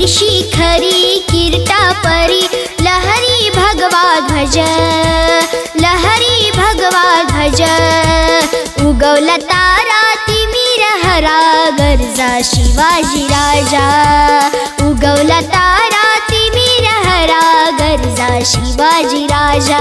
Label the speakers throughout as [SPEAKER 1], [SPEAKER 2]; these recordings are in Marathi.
[SPEAKER 1] ईर्षी खरी किरटा परी लहरी भगवा ध्वज लहरी भगवा ध्वज उगवला तारा तिमिरहरा गरजा शिवाजी राजा उगवला तारा तिमिरहरा गरजा शिवाजी राजा.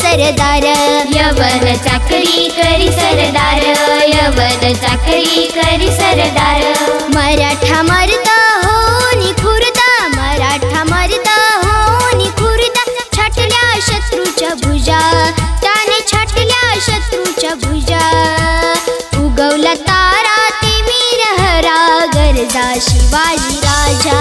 [SPEAKER 1] सरदार. यवन चाकरी करी सरदार यवन चाकरी करी सरदार. मराठा मरदा हो निखुरदा मराठा मरदा हो निखुरदा छाटल्या शत्रूच्या भुजा त्याने छाटल्या शत्रूच्या भुजा. उगवला तारा ते मी रहरा गरजा शिवाजी राजा.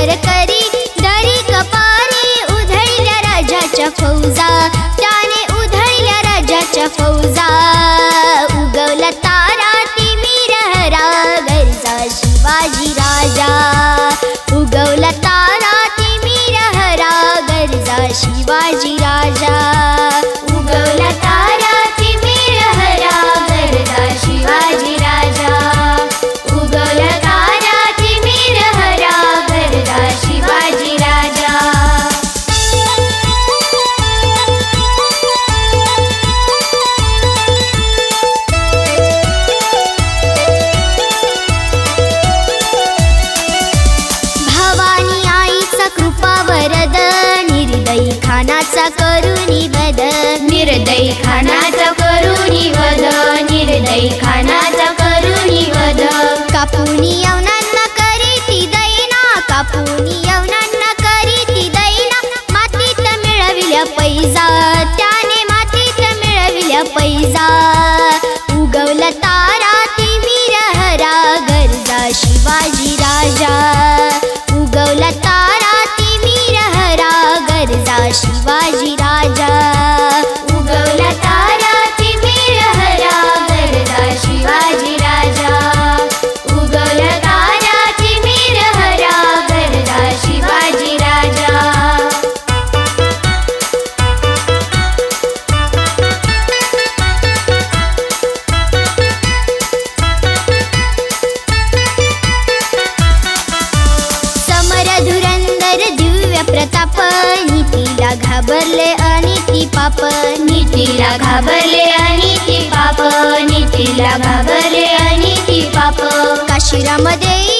[SPEAKER 1] कर करी खानाचा करुणी बद निर्दयी खानाचा करुणी वद निर्दय खाना Vai घाबरले आणि ती पाप नीतीला घाबरले आणि ती पाप. काशिरामध्ये